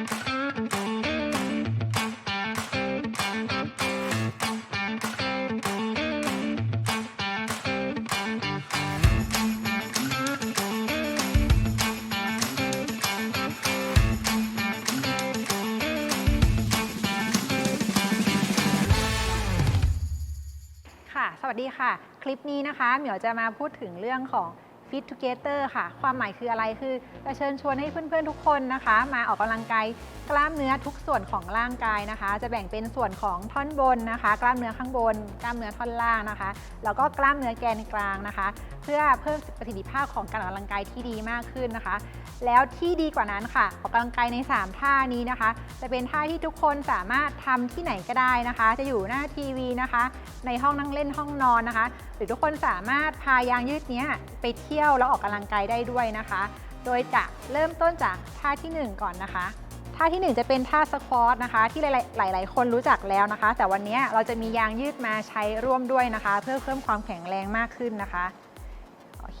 ค่ะ สวัสดีค่ะ คลิปนี้นะคะ เหมียวจะมาพูดถึงเรื่องของ Fit Together ค่ะ ความหมายคืออะไรคือจะเชิญชวนให้เพื่อนๆทุกคนนะคะ มาออกกำลังกายกล้ามเนื้อทุกส่วนของร่างกายนะคะ จะแบ่งเป็นส่วนของท่อนบนนะคะ กล้ามเนื้อข้างบน กล้ามเนื้อท่อนล่างนะคะ แล้วก็กล้ามเนื้อแกนกลางนะคะ เพื่อเพิ่มประสิทธิภาพของการออกกำลังกายที่ดีมากขึ้นนะคะ แล้วที่ดีกว่านั้นค่ะ ออกกำลังกายใน 3 ท่านี้นะคะ จะเป็นท่าที่ทุกคนสามารถทำที่ไหนก็ได้นะคะ จะอยู่หน้าทีวีนะคะ ในห้องนั่งเล่นห้องนอนนะคะ หรือทุกคนสามารถพายางยืดเนี้ยไปเที่ยวแล้วออกกำลังกายได้ด้วยนะคะ โดยจะเริ่มต้นจากท่าทีหนึ่1 ก่อนนะคะ ท่าทีหนึ่1 จะเป็นท่าสควอตนะคะ ที่หลายๆหลาย ๆ คนรู้จักแล้วนะคะ แต่วันนี้เราจะมียางยืดมาใช้ร่วมด้วยนะคะ เพื่อเพิ่มความแข็งแรงมากขึ้นนะคะโอเค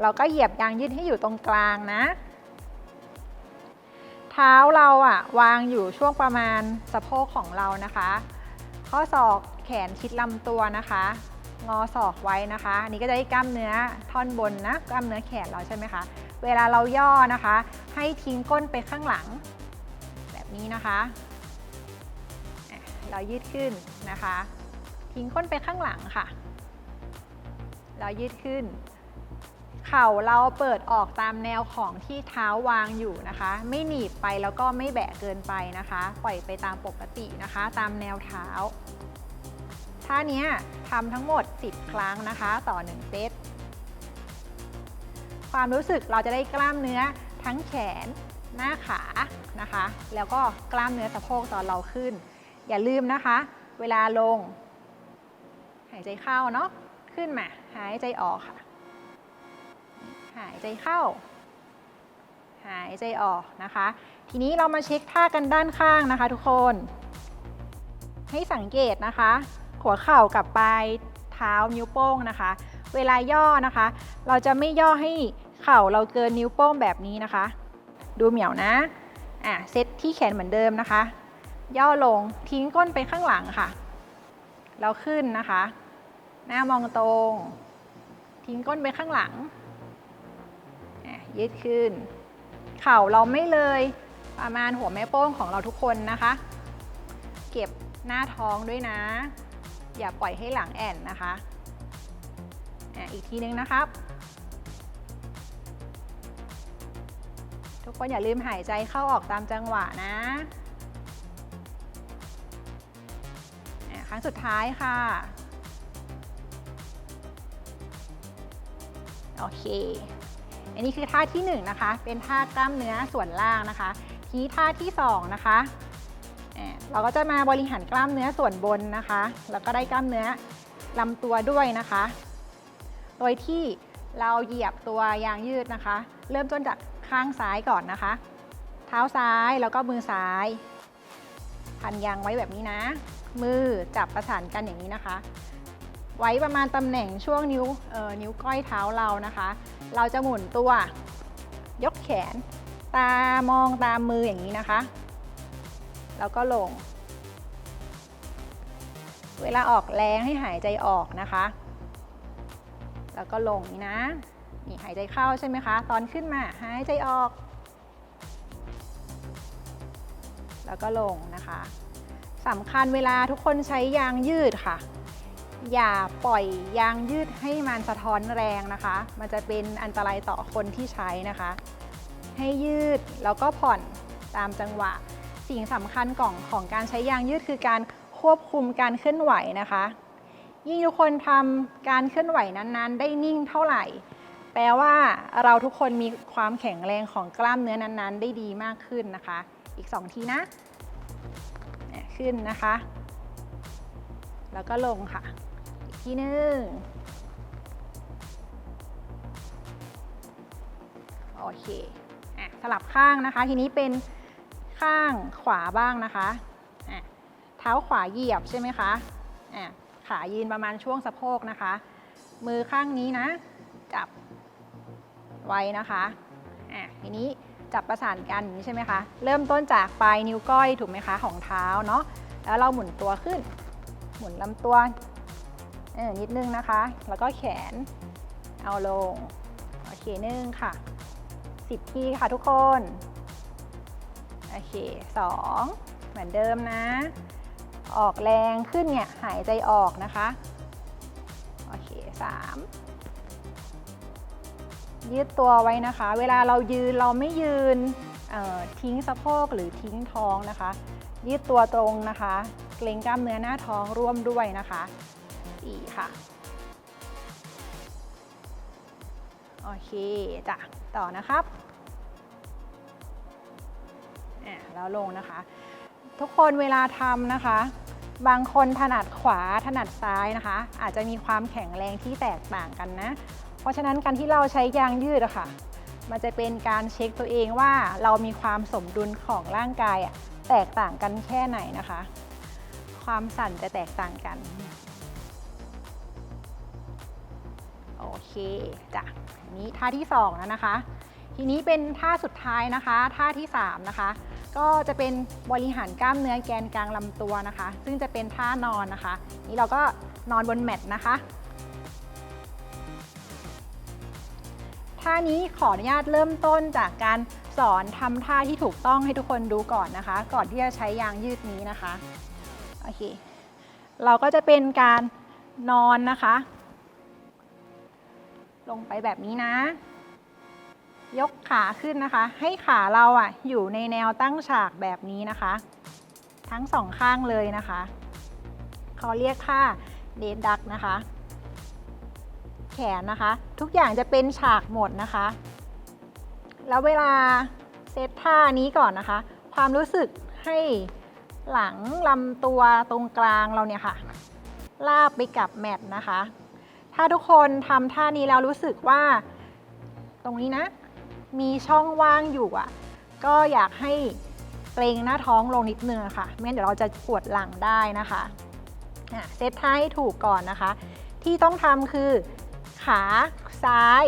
เราก็เหยียบยางยืดให้อยู่ตรงกลางนะ เท้าเราอะวางอยู่ช่วงประมาณสะโพกของเรานะคะ ข้อศอกแขนชิดลำตัวนะคะ งอศอกไว้นะคะ อันนี้ก็จะได้กล้ามเนื้อท่อนบนนะ กล้ามเนื้อแขนเราใช่ไหมคะ เวลาเราย่อนะคะ ให้ทิ้งก้นไปข้างหลัง แบบนี้นะคะอะเรายืดขึ้นนะคะ ทิ้งก้นไปข้างหลังค่ะ เรายืดขึ้น เข่าเราเปิดออกตามแนวของที่เท้าวางอยู่นะคะ ไม่หนีบไปแล้วก็ไม่แบะเกินไปนะคะ ปล่อยไปตามปกตินะคะ ตามแนวเท้า ท่าเนี้ยทำทั้งหมด 10 ครั้งนะคะ ต่อ 1 เซต ความรู้สึกเราจะได้กล้ามเนื้อทั้งแขนหน้าขานะคะ แล้วก็กล้ามเนื้อสะโพกตอนเราขึ้น อย่าลืมนะคะ เวลาลง หายใจเข้าเนาะขึ้นมา หายใจออกค่ะ หายใจเข้า หายใจออกนะคะ ทีนี้เรามาเช็คท่ากันด้านข้างนะคะ ทุกคน ให้สังเกตนะคะ หัวเข่ากับปลายเท้านิ้วโป้งนะคะ เวลาย่อนะคะ เราจะไม่ย่อให้เข่าเราเกินนิ้วโป้งแบบนี้นะคะ ดูเหมียวนะอะเซตที่แขนเหมือนเดิมนะคะ ย่อลงทิ้งก้นไปข้างหลังค่ะแล้วขึ้นนะคะ หน้ามองตรง ทิ้งก้นไปข้างหลังอะยืดขึ้น เข่าเราไม่เลยประมาณหัวแม่โป้งของเราทุกคนนะคะ เก็บหน้าท้องด้วยนะ อย่าปล่อยให้หลังแอนนะคะอะอีกทีนึงนะครับ ทุกคนอย่าลืมหายใจเข้าออกตามจังหวะนะอะครั้งสุดท้ายค่ะ โอเค อันนี้คือท่าที่1นงนะคะ เป็นท่ากล้ามเนื้อส่วนล่างนะคะ ทีท่าที่2นะคะ เราก็จะมาบริหารกล้ามเนื้อส่วนบนนะคะ แล้วก็ได้กล้ามเนื้อลำตัวด้วยนะคะ โดยที่เราเหยียบตัวยางยืดนะคะ เริ่มต้นจากข้างซ้ายก่อนนะคะ เท้าซ้ายแล้วก็มือซ้าย พันยางไว้แบบนี้นะ มือจับประสานกันอย่างนี้นะคะ ไว้ประมาณตำแหน่งช่วงนิ้วออนิ้วก้อยเท้าเรานะคะ เราจะหมุนตัวยกแขน ตามองตามมืออย่างนี้นะคะ แล้วก็ลง เวลาออกแรงให้หายใจออกนะคะ แล้วก็ลงนี่นะนี่หายใจเข้าใช่ไหมคะ ตอนขึ้นมาหายใจออก แล้วก็ลงนะคะสำคัญเวลาทุกคนใช้ยางยืดค่ะ อย่าปล่อยยางยืดให้มันสะท้อนแรงนะคะ มันจะเป็นอันตรายต่อคนที่ใช้นะคะ ให้ยืดแล้วก็ผ่อนตามจังหวะ สิ่งสำคัญของของการใช้ยางยืดคือการควบคุมการเคลื่อนไหวนะคะ ยิ่งทุกคนทำการเคลื่อนไหวนั้นๆ ได้นิ่งเท่าไหร่ แปลว่าเราทุกคนมีความแข็งแรงของกล้ามเนื้อนั้นๆ ได้ดีมากขึ้นนะคะ อีก 2 ทีนะ ขึ้นนะคะ แล้วก็ลงค่ะ อีกทีนึงโอเค อะ สลับข้างนะคะ ทีนี้เป็น ข้างขวาบ้างนะคะอะเท้าขวาเหยียบใช่ไหมคะอะขายืนประมาณช่วงสะโพกนะคะ มือข้างนี้นะ จับไว้นะคะอะทีนี้จับประสานกันอย่างนี้ใช่ไหมคะ เริ่มต้นจากปลายนิ้วก้อยถูกไหมคะของเท้าเนาะ แล้วเราหมุนตัวขึ้น หมุนลำตัวเออนิดนึงนะคะ แล้วก็แขน เอาลง โอเคนึ่งค่ะ 10 ทีค่ะทุกคน โอเค2เหมือนเดิมนะ ออกแรงขึ้นเนี่ยหายใจออกนะคะ โอเค3ยืดตัวไว้นะคะ เวลาเรายืนเราไม่ยืนทิ้งสะโพกหรือทิ้งท้องนะคะ ยืดตัวตรงนะคะ เกร็งกล้ามเนื้อหน้าท้องร่วมด้วยนะคะสี่ค่ะ โอเคจ้ะต่อนะครับ แล้วลงนะคะ ทุกคนเวลาทำนะคะ บางคนถนัดขวาถนัดซ้ายนะคะ อาจจะมีความแข็งแรงที่แตกต่างกันนะ เพราะฉะนั้นการที่เราใช้ยางยืดอะค่ะ มันจะเป็นการเช็คตัวเองว่าเรามีความสมดุลของร่างกายอะแตกต่างกันแค่ไหนนะคะ ความสั่นจะแตกต่างกันโอเคจ้ะอันนี้ท่าที่2แล้วนะคะ ทีนี้เป็นท่าสุดท้ายนะคะ ท่าที่3นะคะ ก็จะเป็นบริหารกล้ามเนื้อแกนกลางลำตัวนะคะ ซึ่งจะเป็นท่านอนนะคะ นี่เราก็นอนบนแมตนะคะท่านี้ขออนุญาตเริ่มต้นจากการสอนทำท่าที่ถูกต้องให้ทุกคนดูก่อนนะคะ ก่อนที่จะใช้ยางยืดนี้นะคะโอเคเราก็จะเป็นการนอนนะคะ ลงไปแบบนี้นะ ยกขาขึ้นนะคะ ให้ขาเราอะอยู่ในแนวตั้งฉากแบบนี้นะคะ ทั้งสองข้างเลยนะคะเขาเรียกท่าเดดดักนะคะ แขนนะคะ ทุกอย่างจะเป็นฉากหมดนะคะ แล้วเวลาเซตท่านี้ก่อนนะคะ ความรู้สึกให้หลังลำตัวตรงกลางเราเนี่ยค่ะ ลาบไปกับแมทนะคะ ถ้าทุกคนทำท่านี้แล้วรู้สึกว่า ตรงนี้นะ มีช่องว่างอยู่อะ ก็อยากให้เกรงหน้าท้องลงนิดนึงค่ะไม่งั้นเดี๋ยวเราจะปวดหลังได้นะคะอะเซตท่าให้ถูกก่อนนะคะ ที่ต้องทำคือ ขาซ้าย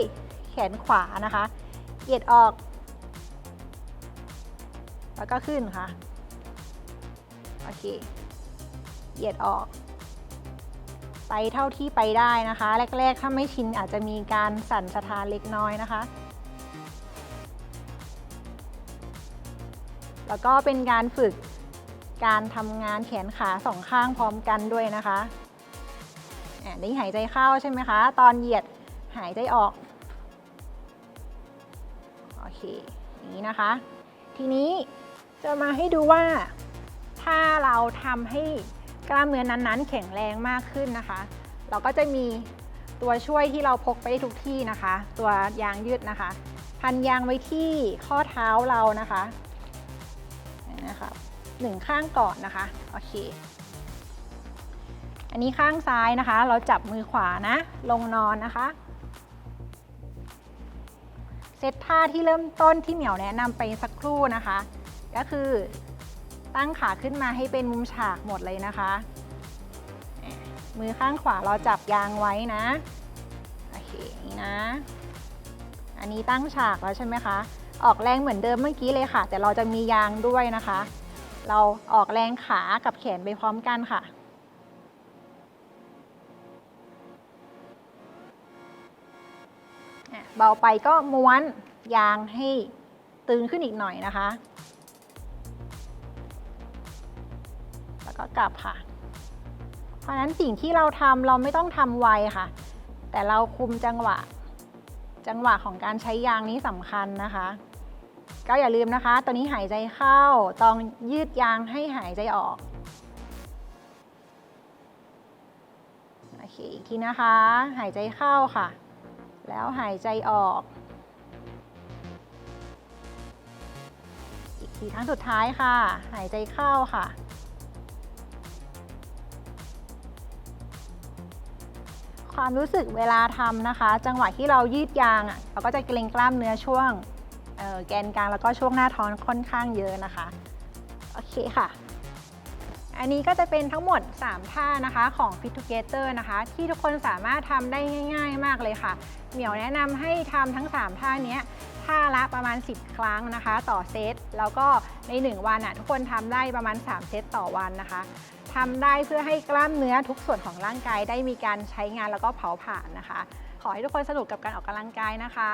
แขนขวานะคะ เหยียดออก แล้วก็ขึ้นค่ะ โอเค เหยียดออก ไปเท่าที่ไปได้นะคะ แรก ๆ ถ้าไม่ชินอาจจะมีการสั่นสะท้านเล็กน้อยนะคะ แล้วก็เป็นการฝึกการทำงานแขนขาสองข้างพร้อมกันด้วยนะคะอะนี่หายใจเข้าใช่ไหมคะ ตอนเหยียดหายใจออก โอเค นี้นะคะ ทีนี้จะมาให้ดูว่า ถ้าเราทำให้กล้ามเนื้อนั้นๆ แข็งแรงมากขึ้นนะคะ เราก็จะมีตัวช่วยที่เราพกไปได้ทุกที่นะคะ ตัวยางยืดนะคะ พันยางไว้ที่ข้อเท้าเรานะคะ นะคะหนึ่งข้างก่อนนะคะ โอเค อันนี้ข้างซ้ายนะคะ เราจับมือขวานะ ลงนอนนะคะ เซตท่าที่เริ่มต้นที่เหมียวแนะนำไปสักครู่นะคะ ก็คือตั้งขาขึ้นมาให้เป็นมุมฉากหมดเลยนะคะ มือข้างขวาเราจับยางไว้นะ โอเค นี่นะ อันนี้ตั้งฉากแล้วใช่ไหมคะ ออกแรงเหมือนเดิมเมื่อกี้เลยค่ะ แต่เราจะมียางด้วยนะคะ เราออกแรงขากับแขนไปพร้อมกันค่ะเบาไปก็ม้วนยางให้ตึงขึ้นอีกหน่อยนะคะ แล้วก็กลับค่ะ เพราะฉะนั้นสิ่งที่เราทำเราไม่ต้องทำไวค่ะ แต่เราคุมจังหวะ จังหวะของการใช้ยางนี้สำคัญนะคะ ก็อย่าลืมนะคะตอนนี้หายใจเข้าต้องยืดยางให้หายใจออก โอเค อีกทีนะคะ หายใจเข้าค่ะ แล้วหายใจออก อีกทีครั้งสุดท้ายค่ะ หายใจเข้าค่ะ ความรู้สึกเวลาทำนะคะ จังหวะที่เรายืดยางอะเราก็จะเกร็งกล้ามเนื้อช่วงแกนกลางแล้วก็ช่วงหน้าท้องค่อนข้างเยอะนะคะ โอเคค่ะ อันนี้ก็จะเป็นทั้งหมด 3 ท่านะคะของ Fit Together นะคะ ที่ทุกคนสามารถทำได้ง่าย ๆ มากเลยค่ะ เหมียวแนะนำให้ทำทั้ง 3 ท่านี้ท่าละประมาณ 10 ครั้งนะคะ ต่อเซต แล้วก็ใน 1 วันอะทุกคนทำได้ประมาณ 3 เซตต่อวันนะคะ ทำได้เพื่อให้กล้ามเนื้อทุกส่วนของร่างกายได้มีการใช้งานแล้วก็เผาผลาญนะคะ ขอให้ทุกคนสนุกกับการออกกำลังกายนะคะ